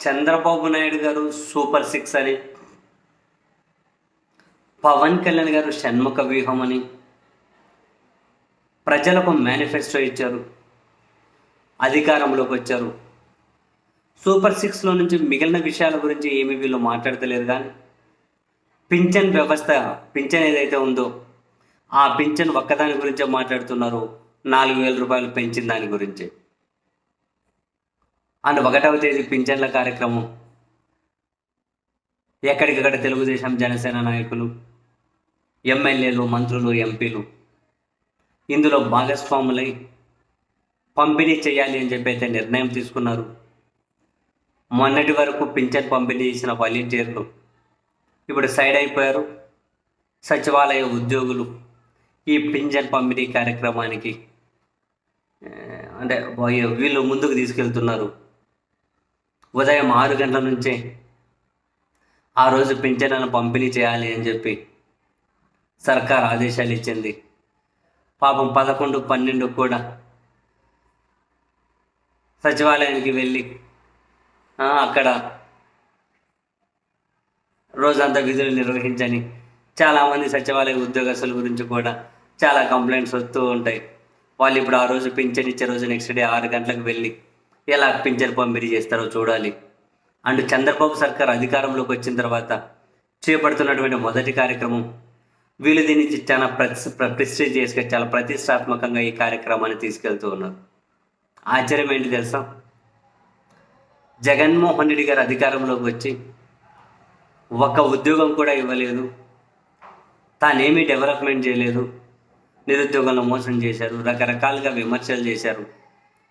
చంద్రబాబు నాయుడు గారు super six అని పవన్ కళ్యాణ్ గారు షణ్ముఖ వ్యూహం అని ప్రజలకు మేనిఫెస్టో ఇచ్చారు అధికారంలోకి వచ్చారు. సూపర్ సిక్స్లో నుంచి మిగిలిన విషయాల గురించి ఏమి వీళ్ళు మాట్లాడతలేరు కానీ పింఛన్ వ్యవస్థ పింఛన్ ఏదైతే ఉందో ఆ పింఛన్ ఒక్కదాని గురించే మాట్లాడుతున్నారు. నాలుగు వేల రూపాయలు పెంచిన దాని గురించి. అండ్ ఒకటవ తేదీ పింఛన్ల కార్యక్రమం. ఎక్కడికక్కడ తెలుగుదేశం జనసేన నాయకులు ఎమ్మెల్యేలు మంత్రులు ఎంపీలు ఇందులో భాగస్వాములై పంపిణీ చేయాలి అని చెప్పి అయితే నిర్ణయం తీసుకున్నారు. మొన్నటి వరకు పింఛన్ పంపిణీ చేసిన వాలంటీర్లు ఇప్పుడు సైడ్ అయిపోయారు. సచివాలయ ఉద్యోగులు ఈ పింఛన్ పంపిణీ కార్యక్రమానికి అంటే వీళ్ళు ముందుకు తీసుకెళ్తున్నారు. ఉదయం ఆరు గంటల నుంచే. ఆ రోజు పింఛన్లను పంపిణీ చేయాలి అని చెప్పి సర్కార్ ఆదేశాలు ఇచ్చింది. పాపం పదకొండు పన్నెండు కూడా సచివాలయానికి వెళ్ళి అక్కడ రోజంతా విధులు నిర్వహించని చాలామంది సచివాలయ ఉద్యోగస్తుల గురించి కూడా చాలా కంప్లైంట్స్ వస్తూ ఉంటాయి. వాళ్ళు ఇప్పుడు ఆ రోజు పింఛన్ ఇచ్చే రోజు నెక్స్ట్ డే ఆరు గంటలకు వెళ్ళి ఎలా పింఛన్ పంపిణీ చేస్తారో చూడాలి. అండ్ చంద్రబాబు సర్కార్ అధికారంలోకి వచ్చిన తర్వాత చేపడుతున్నటువంటి మొదటి కార్యక్రమం వీళ్ళు దీనికి చాలా ప్రతి ప్రెస్టేజ్ చేసుకొని చాలా ప్రతిష్టాత్మకంగా ఈ కార్యక్రమాన్ని తీసుకెళ్తూ ఉన్నారు. ఆశ్చర్యం ఏంటి తెలుసా? జగన్మోహన్ రెడ్డి గారు అధికారంలోకి వచ్చి ఒక ఉద్యోగం కూడా ఇవ్వలేదు. తానేమీ డెవలప్మెంట్ చేయలేదు. నిరుద్యోగంలో మోసం చేశారు. రకరకాలుగా విమర్శలు చేశారు.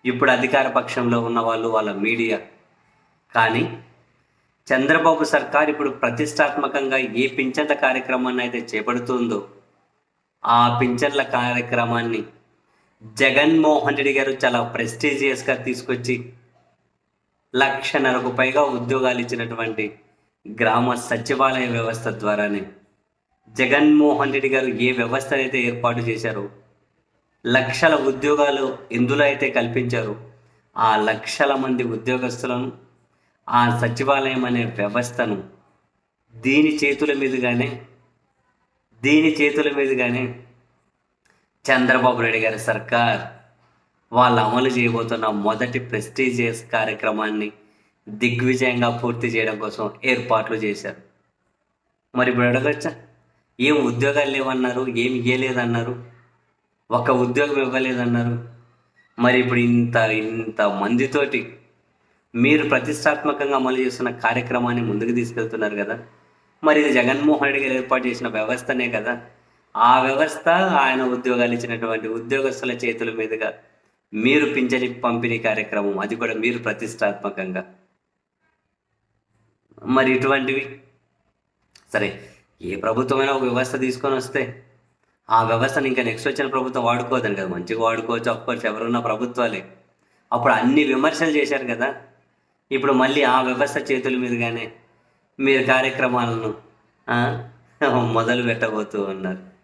ఇప్పుడు అధికార పక్షంలో ఉన్న వాళ్ళు వాళ్ళ మీడియా. కానీ చంద్రబాబు సర్కార్ ఇప్పుడు ప్రతిష్టాత్మకంగా ఏ పింఛన్ల కార్యక్రమాన్ని అయితే చేపడుతుందో ఆ పింఛన్ల కార్యక్రమాన్ని జగన్మోహన్ రెడ్డి గారు చాలా ప్రెస్టీజియస్గా తీసుకొచ్చి లక్షన్నరకు పైగా ఉద్యోగాలు ఇచ్చినటువంటి గ్రామ సచివాలయ వ్యవస్థ ద్వారానే జగన్మోహన్ రెడ్డి గారు ఏ వ్యవస్థ అయితే ఏర్పాటు చేశారో లక్షల ఉద్యోగాలు ఎందులో అయితే కల్పించారు. ఆ లక్షల మంది ఉద్యోగస్తులను ఆ సచివాలయం అనే వ్యవస్థను దీని చేతుల మీదుగానే దీని చేతుల మీదుగానే చంద్రబాబు నాయుడు గారి సర్కార్ వాళ్ళు అమలు చేయబోతున్న మొదటి ప్రెస్టీజియస్ కార్యక్రమాన్ని దిగ్విజయంగా పూర్తి చేయడం కోసం ఏర్పాట్లు చేశారు. మరి ఇప్పుడు అడగచ్చా? ఏం ఉద్యోగాలు లేవన్నారు? ఏం ఇవ్వలేదన్నారు ఒక ఉద్యోగం ఇవ్వలేదన్నారు. మరి ఇప్పుడు ఇంత ఇంత మందితోటి మీరు ప్రతిష్టాత్మకంగా అమలు చేస్తున్న కార్యక్రమాన్ని ముందుకు తీసుకెళ్తున్నారు కదా. మరి ఇది జగన్మోహన్ రెడ్డి గారు ఏర్పాటు చేసిన వ్యవస్థనే కదా. ఆ వ్యవస్థ ఆయన ఉద్యోగాలు ఇచ్చినటువంటి ఉద్యోగస్తుల చేతుల మీదుగా మీరు పింఛని పంపిణీ కార్యక్రమం అది కూడా మీరు ప్రతిష్టాత్మకంగా. మరి ఇటువంటివి. సరే ఏ ప్రభుత్వమైనా ఒక వ్యవస్థ తీసుకొని వస్తే ఆ వ్యవస్థను ఇంకా నెక్స్ట్ వచ్చిన ప్రభుత్వం వాడుకోదని కదా. మంచిగా వాడుకోవచ్చు అఫ్కోర్స్ ఎవరున్న ప్రభుత్వాలే. అప్పుడు అన్ని విమర్శలు చేశారు కదా. ఇప్పుడు మళ్ళీ ఆ వ్యవస్థ చేతుల మీదుగానే మీరు కార్యక్రమాలను మొదలు పెట్టబోతూ ఉన్నారు.